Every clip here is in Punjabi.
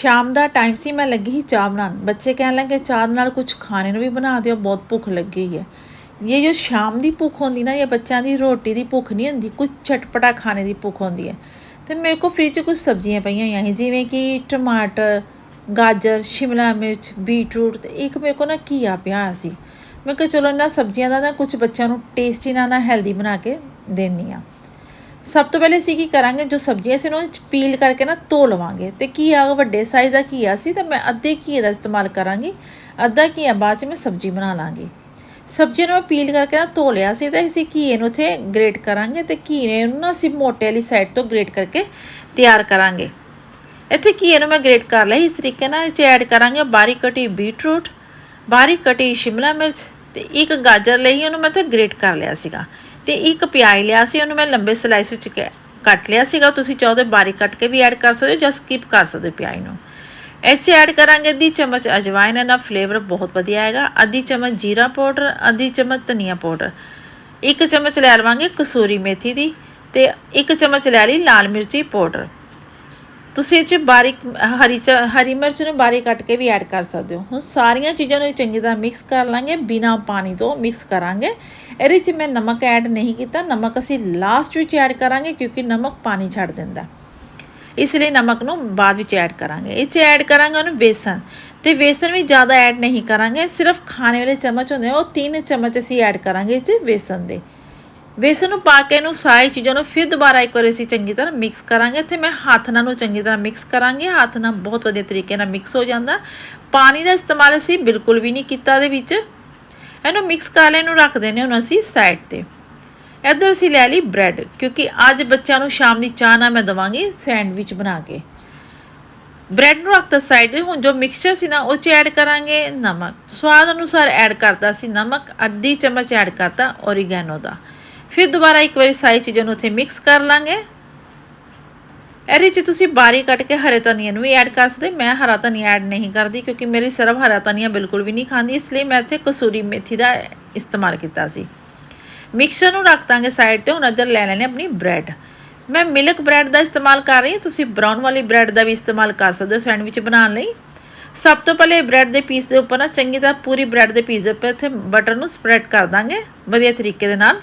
ਸ਼ਾਮ ਦਾ ਟਾਈਮ ਸੀ, ਮੈਂ ਲੱਗੀ ਸੀ ਚਾਹ ਬਣਾਉਣ। ਬੱਚੇ ਕਹਿਣ ਲੱਗੇ, ਚਾਹ ਨਾਲ ਕੁਝ ਖਾਣੇ ਨੂੰ ਵੀ ਬਣਾ ਦਿਓ, ਬਹੁਤ ਭੁੱਖ ਲੱਗੀ ਹੈ। ਇਹ ਜੋ ਸ਼ਾਮ ਦੀ ਭੁੱਖ ਹੁੰਦੀ ਨਾ, ਇਹ ਬੱਚਿਆਂ ਦੀ ਰੋਟੀ ਦੀ ਭੁੱਖ ਨਹੀਂ ਹੁੰਦੀ ਕੁਝ ਚਟਪਟਾ ਖਾਣੇ ਦੀ ਭੁੱਖ ਹੁੰਦੀ ਹੈ। ਤੇ ਮੇਰੇ ਕੋਲ ਫ੍ਰਿਜ 'ਚ ਕੁਝ ਸਬਜ਼ੀਆਂ ਪਈਆਂ ਹੋਈਆਂ ਸੀ, ਜਿਵੇਂ ਕਿ ਟਮਾਟਰ, ਗਾਜਰ, ਸ਼ਿਮਲਾ ਮਿਰਚ ਬੀਟਰੂਟ ਤੇ ਇੱਕ ਮੇਰੇ ਕੋਲ ਨਾ ਘੀਆ ਪਿਆ ਹੋਇਆ ਸੀ। ਮੈਂ ਕਿਹਾ, ਚਲੋ ਇਹਨਾਂ ਸਬਜ਼ੀਆਂ ਦਾ ਨਾ ਕੁਝ ਬੱਚਿਆਂ ਨੂੰ ਟੇਸਟੀ ਨਾਲ ਨਾ ਹੈਲਦੀ ਬਣਾ ਕੇ ਦੇਣੀ ਆ ਸਭ ਤੋਂ ਪਹਿਲੇ ਸੀ ਕੀ ਕਰਾਂਗੇ, ਜੋ ਸਬਜ਼ੀਆਂ ਸੀ ਉਹਨਾਂ ਨੂੰ ਪੀਲ ਕਰਕੇ ਨਾ ਧੋ ਲਵਾਂਗੇ। ਤੇ ਘੀਆ ਵੱਡੇ ਸਾਈਜ਼ ਦਾ ਘੀਆ ਸੀ, ਤਾਂ ਮੈਂ ਅੱਧੇ ਘੀਏ ਦਾ ਇਸਤੇਮਾਲ ਕਰਾਂਗੀ, ਅੱਧਾ ਘੀਆ ਬਾਅਦ ਚ ਮੈਂ ਸਬਜ਼ੀ ਬਣਾ ਲਾਂਗੀ। ਸਬਜ਼ੀ ਨੂੰ ਮੈਂ ਪੀਲ ਕਰਕੇ ਨਾ ਧੋ ਲਿਆ ਸੀ, ਤਾਂ ਅਸੀਂ ਘੀਏ ਨੂੰ ਉੱਥੇ ਗ੍ਰੇਟ ਕਰਾਂਗੇ, ਤੇ ਘੀਏ ਨੂੰ ਨਾ ਅਸੀਂ ਮੋਟੇ ਵਾਲੀ ਸਾਈਡ ਤੋਂ ਗ੍ਰੇਟ ਕਰਕੇ ਤਿਆਰ ਕਰਾਂਗੇ। ਇੱਥੇ ਘੀਏ ਨੂੰ ਮੈਂ ਗ੍ਰੇਟ ਕਰ ਲਿਆ, ਇਸ ਤਰੀਕੇ ਨਾਲ ਇਸ 'ਚ ਐਡ ਕਰਾਂਗੇ ਬਾਰੀਕ ਕਟੀ ਬੀਟਰੂਟ ਬਾਰੀਕ ਕਟੀ ਸ਼ਿਮਲਾ ਮਿਰਚ, ਤੇ ਇੱਕ ਗਾਜਰ ਲਈ ਉਹਨੂੰ ਮੈਂ ਤਾਂ ਗ੍ਰੇਟ ਕਰ ਲਿਆ ਸੀਗਾ। ਤੇ ਇੱਕ ਪਿਆਜ਼ ਲਿਆ ਸੀ, ਉਹਨੂੰ ਮੈਂ ਲੰਬੇ ਸਲਾਈਸ ਵਿੱਚ ਕ- ਕੱਟ ਲਿਆ ਸੀਗਾ। ਤੁਸੀਂ ਚਾਹੋ ਤਾਂ ਬਾਰੀਕ ਕੱਟ ਕੇ ਵੀ ਐਡ ਕਰ ਸਕਦੇ ਹੋ ਜਾਂ ਸਕਿਪ ਕਰ ਸਕਦੇ ਹੋ ਪਿਆਜ਼ ਨੂੰ ਇਹ 'ਚ ਐਡ ਕਰਾਂਗੇ ਅੱਧੀ ਚਮਚ ਅਜਵਾਇਨ ਇਹਨਾਂ ਫਲੇਵਰ ਬਹੁਤ ਵਧੀਆ ਆਏਗਾ। ਅੱਧੀ ਚਮਚ ਜੀਰਾ ਪਾਊਡਰ ਅੱਧੀ ਚਮਚ ਧਨੀਆ ਪਾਊਡਰ ਇੱਕ ਚਮਚ ਲੈ ਲਵਾਂਗੇ ਕਸੂਰੀ ਮੇਥੀ ਦੀ ਤੇ ਇੱਕ ਚਮਚ ਲੈ ਲਈ ਲਾਲ ਮਿਰਚੀ ਪਾਊਡਰ ਤੁਸੀਂ ਇਹ 'ਚ ਬਾਰੀਕ, ਹਰੀ ਚ- ਹਰੀ ਮਿਰਚ ਨੂੰ ਬਾਰੀਕ ਕੱਟ ਕੇ ਵੀ ਐਡ ਕਰ ਸਕਦੇ ਹੋ। ਹੁਣ ਸਾਰੀਆਂ ਚੀਜ਼ਾਂ ਨੂੰ ਚੰਗੀ ਤਰ੍ਹਾਂ ਮਿਕਸ ਕਰ ਲਾਂਗੇ, ਬਿਨਾ ਪਾਣੀ ਤੋਂ ਮਿਕਸ ਕਰਾਂਗੇ। ਇਹਦੇ 'ਚ ਮੈਂ ਨਮਕ ਐਡ ਨਹੀਂ ਕੀਤਾ, ਨਮਕ ਅਸੀਂ ਲਾਸਟ ਵਿੱਚ ਐਡ ਕਰਾਂਗੇ ਕਿਉਂਕਿ ਨਮਕ ਪਾਣੀ ਛੱਡ ਦਿੰਦਾ। ਇਸ ਲਈ ਨਮਕ ਨੂੰ ਬਾਅਦ ਵਿੱਚ ਐਡ ਕਰਾਂਗੇ। ਇਹ 'ਚ ਐਡ ਕਰਾਂਗੇ ਉਹਨੂੰ ਬੇਸਨ। ਤੇ ਬੇਸਨ ਵੀ ਜ਼ਿਆਦਾ ਐਡ ਨਹੀਂ ਕਰਾਂਗੇ, ਸਿਰਫ ਖਾਣੇ ਵਾਲੇ ਚਮਚ ਹੁੰਦੇ ਆ ਉਹ 3 ਚਮਚ ਅਸੀਂ ਐਡ ਕਰਾਂਗੇ ਇਹ 'ਚ ਬੇਸਨ ਦੇ। ਬੇਸਨ ਨੂੰ ਪਾ ਕੇ ਇਹਨੂੰ ਸਾਰੀ ਚੀਜ਼ਾਂ ਨੂੰ ਫਿਰ ਦੁਬਾਰਾ ਇੱਕ ਵਾਰ ਅਸੀਂ ਚੰਗੀ ਤਰ੍ਹਾਂ ਮਿਕਸ ਕਰਾਂਗੇ। ਤੇ ਮੈਂ ਹੱਥ ਨਾਲ ਨੂੰ ਚੰਗੀ ਤਰ੍ਹਾਂ ਮਿਕਸ ਕਰਾਂਗੇ। ਹੱਥ ਨਾਲ ਬਹੁਤ ਵਧੀਆ ਤਰੀਕੇ ਨਾਲ ਮਿਕਸ ਹੋ ਜਾਂਦਾ। ਪਾਣੀ ਦਾ ਇਸਤੇਮਾਲ ਅਸੀਂ ਬਿਲਕੁਲ ਵੀ ਨਹੀਂ ਕੀਤਾ ਇਹਦੇ ਵਿੱਚ। ਇਹਨੂੰ ਮਿਕਸ ਕਰ ਲੈ, ਇਹਨੂੰ ਰੱਖ ਦੇਣੇ ਹੁਣ ਅਸੀਂ ਸਾਈਡ ਤੇ। ਇੱਧਰ ਅਸੀਂ ਲੈ ਲਈ ਬ੍ਰੈਡ ਕਿਉਂਕਿ ਅੱਜ ਬੱਚਿਆਂ ਨੂੰ ਸ਼ਾਮ ਦੀ ਚਾਹ ਨਾਲ ਮੈਂ ਦਵਾਂਗੀ ਸੈਂਡਵਿਚ ਬਣਾ ਕੇ। ਬ੍ਰੈਡ ਨੂੰ ਰੱਖਤਾ ਸਾਈਡ ਤੇ। ਹੁਣ ਜੋ ਮਿਕਸਚਰ ਸੀ ਨਾ, ਉਹ ਚ ਐਡ ਕਰਾਂਗੇ ਨਮਕ। ਸਵਾਦ ਅਨੁਸਾਰ ਐਡ ਕਰਤਾ ਸੀ ਨਮਕ, ਅੱਧੀ ਚਮਚ ਐਡ ਕਰਤਾ ਔਰੀਗੈਨੋ ਦਾ। ਫਿਰ ਦੁਬਾਰਾ ਇੱਕ ਵਾਰੀ ਸਾਰੀ ਚੀਜ਼ਾਂ ਨੂੰ ਉੱਥੇ ਮਿਕਸ ਕਰ ਲਾਂਗੇ। ਇਹਦੇ 'ਚ ਤੁਸੀਂ ਬਾਰੀ ਕੱਟ ਕੇ ਹਰੇ ਧਨੀਆ ਨੂੰ ਵੀ ਐਡ ਕਰ ਸਕਦੇ। ਮੈਂ ਹਰਾ ਧਨੀਆ ਐਡ ਨਹੀਂ ਕਰਦੀ ਕਿਉਂਕਿ ਮੇਰੀ ਸਰਬ ਹਰਾ ਧਨੀਆ ਬਿਲਕੁਲ ਵੀ ਨਹੀਂ ਖਾਂਦੀ, ਇਸ ਲਈ ਮੈਂ ਇੱਥੇ ਕਸੂਰੀ ਮੇਥੀ ਦਾ ਇਸਤੇਮਾਲ ਕੀਤਾ ਸੀ। ਮਿਕਸਚਰ ਨੂੰ ਰੱਖ ਦਾਂਗੇ ਸਾਈਡ ਤੇ, ਹੁਣ ਇੱਧਰ ਲੈ ਲੈਣੇ ਆਪਣੀ ਬ੍ਰੈਡ ਮੈਂ ਮਿਲਕ ਬ੍ਰੈਡ ਦਾ ਇਸਤੇਮਾਲ ਕਰ ਰਹੀ ਹਾਂ, ਤੁਸੀਂ ਬ੍ਰਾਊਨ ਵਾਲੀ ਬ੍ਰੈਡ ਦਾ ਵੀ ਇਸਤੇਮਾਲ ਕਰ ਸਕਦੇ ਹੋ ਸੈਂਡਵਿਚ ਬਣਾਉਣ ਲਈ। ਸਭ ਤੋਂ ਪਹਿਲੇ ਬ੍ਰੈਡ ਦੇ ਪੀਸ ਦੇ ਉੱਪਰ ਨਾ ਚੰਗੀ ਤਰ੍ਹਾਂ ਪੂਰੀ ਬ੍ਰੈਡ ਦੇ ਪੀਸ ਦੇ ਉੱਪਰ ਇੱਥੇ ਬਟਰ ਨੂੰ ਸਪਰੈਡ ਕਰ ਦਾਂਗੇ, ਵਧੀਆ ਤਰੀਕੇ ਦੇ ਨਾਲ।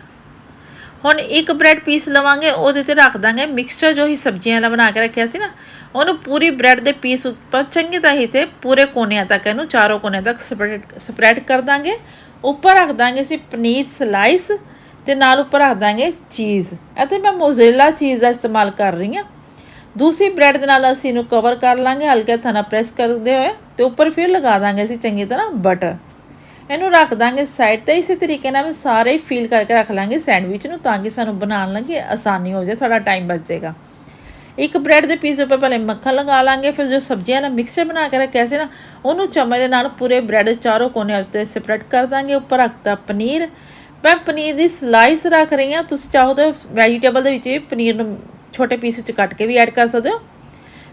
ਹੁਣ ਇੱਕ ਬ੍ਰੈਡ ਪੀਸ ਲਵਾਂਗੇ, ਉਹਦੇ ਤੇ ਰੱਖ ਦਾਂਗੇ। ਮਿਕਸਚਰ ਜੋ ਹੀ ਸਬਜ਼ੀਆਂ ਵਾਲਾ ਬਣਾ ਕੇ ਰੱਖਿਆ ਸੀ ਨਾ, ਉਹਨੂੰ ਪੂਰੀ ਬ੍ਰੈਡ ਦੇ ਪੀਸ ਉੱਪਰ, ਚੰਗੀ ਤਰ੍ਹਾਂ ਹੀ ਤੇ ਪੂਰੇ ਕੋਨਿਆਂ ਤੱਕ ਇਹਨੂੰ ਚਾਰੋਂ ਕੋਨਿਆਂ ਤੱਕ ਸਪਰੈਡ ਸਪਰੈਡ ਕਰ ਦਾਂਗੇ। ਉੱਪਰ ਰੱਖ ਦਾਂਗੇ ਅਸੀਂ ਪਨੀਰ ਸਲਾਈਸ ਤੇ ਨਾਲ ਉੱਪਰ ਰੱਖ ਦਾਂਗੇ ਚੀਜ਼। ਅਤੇ ਮੈਂ ਮੋਜ਼ਰੇਲਾ ਚੀਜ਼ ਦਾ ਇਸਤੇਮਾਲ ਕਰ ਰਹੀ ਹਾਂ। ਦੂਸਰੀ ਬ੍ਰੈਡ ਦੇ ਨਾਲ ਅਸੀਂ ਇਹਨੂੰ ਕਵਰ ਕਰ ਲਾਂਗੇ, ਹਲਕੇ ਹੱਥਾਂ ਨਾਲ ਪ੍ਰੈਸ ਕਰਦੇ ਹੋਏ ਤੇ ਉੱਪਰ ਫਿਰ ਲਗਾ ਦਾਂਗੇ ਅਸੀਂ ਚੰਗੀ ਤਰ੍ਹਾਂ ਬਟਰ ਇਹਨੂੰ ਰੱਖ ਦਾਂਗੇ ਸਾਈਡ ਤੇ, ਇਸੇ ਤਰੀਕੇ ਨਾਲ ਮੈਂ ਸਾਰੇ ਹੀ ਫੀਲ ਕਰਕੇ ਰੱਖ ਲਾਂਗੇ ਸੈਂਡਵਿਚ ਨੂੰ, ਤਾਂ ਕਿ ਸਾਨੂੰ ਬਣਾਉਣ ਲੱਗੇ ਆਸਾਨੀ ਹੋ ਜਾਏ ਥੋੜਾ ਟਾਈਮ ਬਚ ਬਚੇਗਾ ਇੱਕ ਬ੍ਰੈਡ ਦੇ ਪੀਸ ਉੱਪਰ ਪਹਿਲੇ ਮੱਖਣ ਲਗਾ ਲਾਂਗੇ, ਫਿਰ ਜੋ ਸਬਜ਼ੀਆਂ ਦਾ ਮਿਕਸਚਰ ਬਣਾ ਕੇ ਰੱਖਿਆ ਸੀ ਨਾ, ਉਹਨੂੰ ਚਮਚ ਦੇ ਨਾਲ ਪੂਰੇ ਬ੍ਰੈਡ ਚਾਰੋਂ ਕੋਨੇ ਉੱਤੇ ਸਪਰੈਡ ਕਰ ਦਾਂਗੇ, ਉੱਪਰ ਰੱਖਤਾ ਪਨੀਰ। ਮੈਂ ਪਨੀਰ ਦੀ ਸਲਾਈਸ ਰੱਖ ਰਹੀ ਹਾਂ, ਤੁਸੀਂ ਚਾਹੋ ਤਾਂ ਵੈਜੀਟੇਬਲ ਦੇ ਵਿੱਚ ਵੀ ਪਨੀਰ ਨੂੰ ਛੋਟੇ ਪੀਸ ਵਿੱਚ ਕੱਟ ਕੇ ਵੀ ਐਡ ਕਰ ਸਕਦੇ ਹੋ।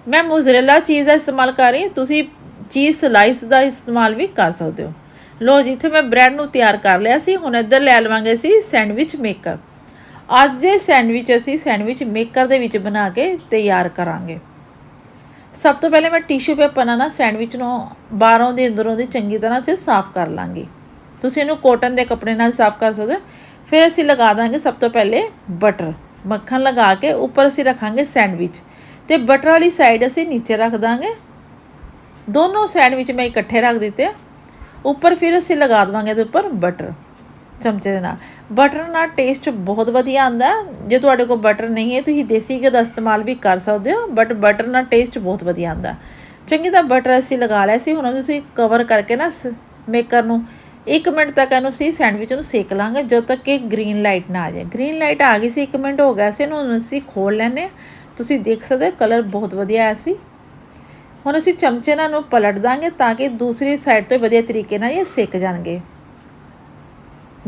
ਮੈਂ ਮੋਜ਼ਰੇਲਾ ਚੀਜ਼ ਦਾ ਇਸਤੇਮਾਲ ਕਰ ਰਹੀ ਹਾਂ, ਤੁਸੀਂ ਚੀਜ਼ ਸਲਾਈਸ ਦਾ ਇਸਤੇਮਾਲ ਵੀ ਕਰ ਸਕਦੇ ਹੋ। ਲੋ ਜਿੱਥੇ ਮੈਂ ਬ੍ਰੈਡ ਨੂੰ ਤਿਆਰ ਕਰ ਲਿਆ ਸੀ, ਹੁਣ ਇੱਧਰ ਲੈ ਲਵਾਂਗੇ ਅਸੀਂ ਸੈਂਡਵਿਚ ਮੇਕਰ। ਅੱਜ ਦੇ ਸੈਂਡਵਿਚ ਅਸੀਂ ਸੈਂਡਵਿਚ ਮੇਕਰ ਦੇ ਵਿੱਚ ਬਣਾ ਕੇ ਤਿਆਰ ਕਰਾਂਗੇ। ਸਭ ਤੋਂ ਪਹਿਲੇ ਮੈਂ ਟਿਸ਼ੂ ਪੇਪਰ ਨਾਲ ਨਾ ਸੈਂਡਵਿਚ ਨੂੰ ਬਾਹਰੋਂ ਦੇ, ਅੰਦਰੋਂ ਦੀ ਚੰਗੀ ਤਰ੍ਹਾਂ ਤੇ ਸਾਫ਼ ਕਰ ਲਾਂਗੀ। ਤੁਸੀਂ ਇਹਨੂੰ ਕੋਟਨ ਦੇ ਕੱਪੜੇ ਨਾਲ ਸਾਫ਼ ਕਰ ਸਕਦੇ ਹੋ। ਫਿਰ ਅਸੀਂ ਲਗਾ ਦਾਂਗੇ ਸਭ ਤੋਂ ਪਹਿਲੇ ਬਟਰ ਮੱਖਣ ਲਗਾ ਕੇ ਉੱਪਰ ਅਸੀਂ ਰੱਖਾਂਗੇ ਸੈਂਡਵਿਚ। ਤੇ ਬਟਰ ਵਾਲੀ ਸਾਈਡ ਅਸੀਂ ਨੀਚੇ ਰੱਖ ਦਾਂਗੇ। ਦੋਨੋਂ ਸੈਂਡਵਿਚ ਮੈਂ ਇਕੱਠੇ ਰੱਖ ਦਿੱਤੇ ਉੱਪਰ ਫਿਰ ਅਸੀਂ ਲਗਾ ਦਵਾਂਗੇ ਇਹਦੇ ਉੱਪਰ ਬਟਰ ਚਮਚੇ ਦੇ ਨਾਲ। ਬਟਰ ਨਾਲ ਟੇਸਟ ਬਹੁਤ ਵਧੀਆ ਆਉਂਦਾ। ਜੇ ਤੁਹਾਡੇ ਕੋਲ ਬਟਰ ਨਹੀਂ ਹੈ, ਤੁਸੀਂ ਦੇਸੀ ਘਿਓ ਦਾ ਇਸਤੇਮਾਲ ਵੀ ਕਰ ਸਕਦੇ ਹੋ ਬਟ ਬਟਰ ਨਾਲ ਟੇਸਟ ਬਹੁਤ ਵਧੀਆ ਆਉਂਦਾ। ਚੰਗੀ ਤਰ੍ਹਾਂ ਬਟਰ ਅਸੀਂ ਲਗਾ ਲਿਆ ਸੀ, ਹੁਣ ਉਹਨੂੰ ਅਸੀਂ ਕਵਰ ਕਰਕੇ ਨਾ ਮੇਕਰ ਨੂੰ 1 ਮਿੰਟ ਤੱਕ ਇਹਨੂੰ ਅਸੀਂ ਸੈਂਡਵਿਚ ਨੂੰ ਸੇਕ ਲਾਂਗੇ, ਜਦੋਂ ਤੱਕ ਕਿ ਗ੍ਰੀਨ ਲਾਈਟ ਨਾ ਆ ਜਾਏ। ਗ੍ਰੀਨ ਲਾਈਟ ਆ ਗਈ ਸੀ 1 ਮਿੰਟ ਹੋ ਗਿਆ ਸੀ, ਇਹਨੂੰ ਹੁਣ ਅਸੀਂ ਖੋਲ ਲੈਨੇ ਹਾਂ। ਤੁਸੀਂ ਦੇਖ ਸਕਦੇ ਹੋ ਕਲਰ ਬਹੁਤ ਵਧੀਆ ਆਇਆ ਸੀ। ਹੁਣ ਅਸੀਂ ਚਮਚੇ ਨਾਲ ਨੂੰ ਪਲਟ ਦਾਂਗੇ ਤਾਂ ਕਿ ਦੂਸਰੀ ਸਾਈਡ ਤੋਂ ਵਧੀਆ ਤਰੀਕੇ ਨਾਲ ਇਹ ਸਿੱਕ ਜਾਣਗੇ।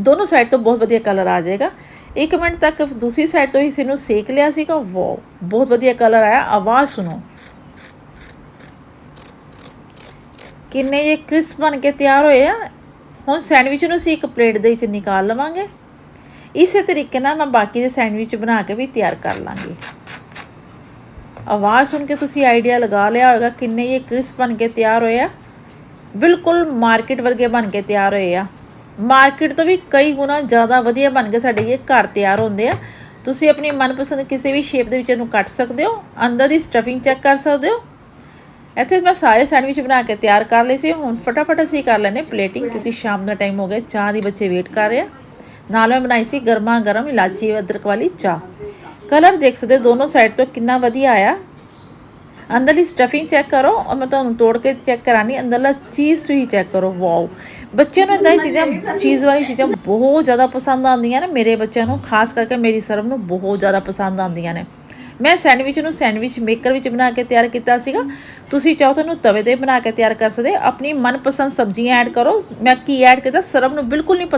ਦੋਨੋਂ ਸਾਈਡ ਤੋਂ ਬਹੁਤ ਵਧੀਆ ਕਲਰ ਆ ਜਾਏਗਾ। 1 ਮਿੰਟ ਤੱਕ ਦੂਸਰੀ ਸਾਈਡ ਤੋਂ ਹੀ ਇਸ ਨੂੰ ਸੇਕ ਲਿਆ ਸੀਗਾ। ਵਾਓ, ਬਹੁਤ ਵਧੀਆ ਕਲਰ ਆਇਆ। ਆਵਾਜ਼ ਸੁਣੋ। ਕਿੰਨੇ ਇਹ ਕ੍ਰਿਸਪ ਬਣ ਕੇ ਤਿਆਰ ਹੋਏ ਆ। ਹੁਣ ਸੈਂਡਵਿਚ ਨੂੰ ਅਸੀਂ ਇੱਕ ਪਲੇਟ ਦੇ ਵਿੱਚ ਨਿਕਾਲ ਲਵਾਂਗੇ। ਇਸੇ ਤਰੀਕੇ ਨਾਲ ਮੈਂ ਬਾਕੀ ਦੇ ਸੈਂਡਵਿਚ ਬਣਾ ਕੇ ਵੀ ਤਿਆਰ ਕਰ ਲਾਂਗੀ। ਆਵਾਜ਼ ਸੁਣ ਕੇ ਤੁਸੀਂ ਆਈਡੀਆ ਲਗਾ ਲਿਆ ਹੋਵੇਗਾ ਕਿੰਨੇ ਇਹ ਕ੍ਰਿਸਪ ਬਣ ਕੇ ਤਿਆਰ ਹੋਏ ਆ। ਬਿਲਕੁਲ ਮਾਰਕੀਟ ਵਰਗੇ ਬਣ ਕੇ ਤਿਆਰ ਹੋਏ ਆ। ਮਾਰਕੀਟ ਤੋਂ ਵੀ ਕਈ ਗੁਣਾ ਜ਼ਿਆਦਾ ਵਧੀਆ ਬਣ ਕੇ ਸਾਡੇ ਇਹ ਘਰ ਤਿਆਰ ਹੁੰਦੇ ਆ। ਤੁਸੀਂ ਆਪਣੀ ਮਨਪਸੰਦ ਕਿਸੇ ਵੀ ਸ਼ੇਪ ਦੇ ਵਿੱਚ ਇਹਨੂੰ ਕੱਟ ਸਕਦੇ ਹੋ, ਅੰਦਰ ਦੀ ਸਟਫਿੰਗ ਚੈੱਕ ਕਰ ਸਕਦੇ ਹੋ। ਇੱਥੇ ਮੈਂ ਸਾਰੇ ਸੈਂਡਵਿਚ ਬਣਾ ਕੇ ਤਿਆਰ ਕਰ ਲਏ ਸੀ, ਹੁਣ ਫਟਾਫਟ ਅਸੀਂ ਕਰ ਲੈਨੇ ਪਲੇਟਿੰਗ ਕਿਉਂਕਿ ਸ਼ਾਮ ਦਾ ਟਾਈਮ ਹੋ ਗਿਆ, ਚਾਹ ਦੀ ਬੱਚੇ ਵੇਟ ਕਰ ਰਹੇ ਆ। ਨਾਲ ਮੈਂ ਬਣਾਈ ਸੀ ਗਰਮਾ ਗਰਮ ਇਲਾਚੀ ਅਦਰਕ ਵਾਲੀ ਚਾਹ। ਕਲਰ ਦੇਖ ਸਕਦੇ ਹੋ, ਦੋਨੋਂ ਸਾਈਡ ਤੋਂ ਕਿੰਨਾ ਵਧੀਆ ਆਇਆ। ਅੰਦਰਲੀ ਸਟਫਿੰਗ ਚੈੱਕ ਕਰੋ, ਔਰ ਮੈਂ ਤੁਹਾਨੂੰ ਤੋੜ ਕੇ ਚੈੱਕ ਕਰਾਨੀ ਅੰਦਰਲਾ ਚੀਜ਼ ਤੁਸੀਂ ਚੈੱਕ ਕਰੋ ਵਾਓ ਬੱਚਿਆਂ ਨੂੰ ਇਦਾਂ ਦੀ ਚੀਜ਼ਾਂ ਚੀਜ਼ ਵਾਲੀ ਚੀਜ਼ਾਂ ਬਹੁਤ ਜ਼ਿਆਦਾ ਪਸੰਦ ਆਉਂਦੀਆਂ ਨੇ, ਮੇਰੇ ਬੱਚਿਆਂ ਨੂੰ, ਖਾਸ ਕਰਕੇ ਮੇਰੀ ਸਰਵ ਨੂੰ ਬਹੁਤ ਜ਼ਿਆਦਾ ਪਸੰਦ ਆਉਂਦੀਆਂ ਨੇ। ਮੈਂ ਸੈਂਡਵਿਚ ਨੂੰ ਸੈਂਡਵਿਚ ਮੇਕਰ ਵਿੱਚ ਬਣਾ ਕੇ ਤਿਆਰ ਕੀਤਾ ਸੀਗਾ। ਤੁਸੀਂ ਚਾਹੋ ਤਾਂ ਇਹਨੂੰ ਤਵੇ ਤੇ ਬਣਾ ਕੇ ਤਿਆਰ ਕਰ ਸਕਦੇ ਆਪਣੀ ਮਨਪਸੰਦ ਸਬਜ਼ੀਆਂ ਐਡ ਕਰੋ। ਮੈਂ ਕੀ ਐਡ ਕੀਤਾ, ਸਰਵ ਨੂੰ ਬਿਲਕੁਲ ਨਹੀਂ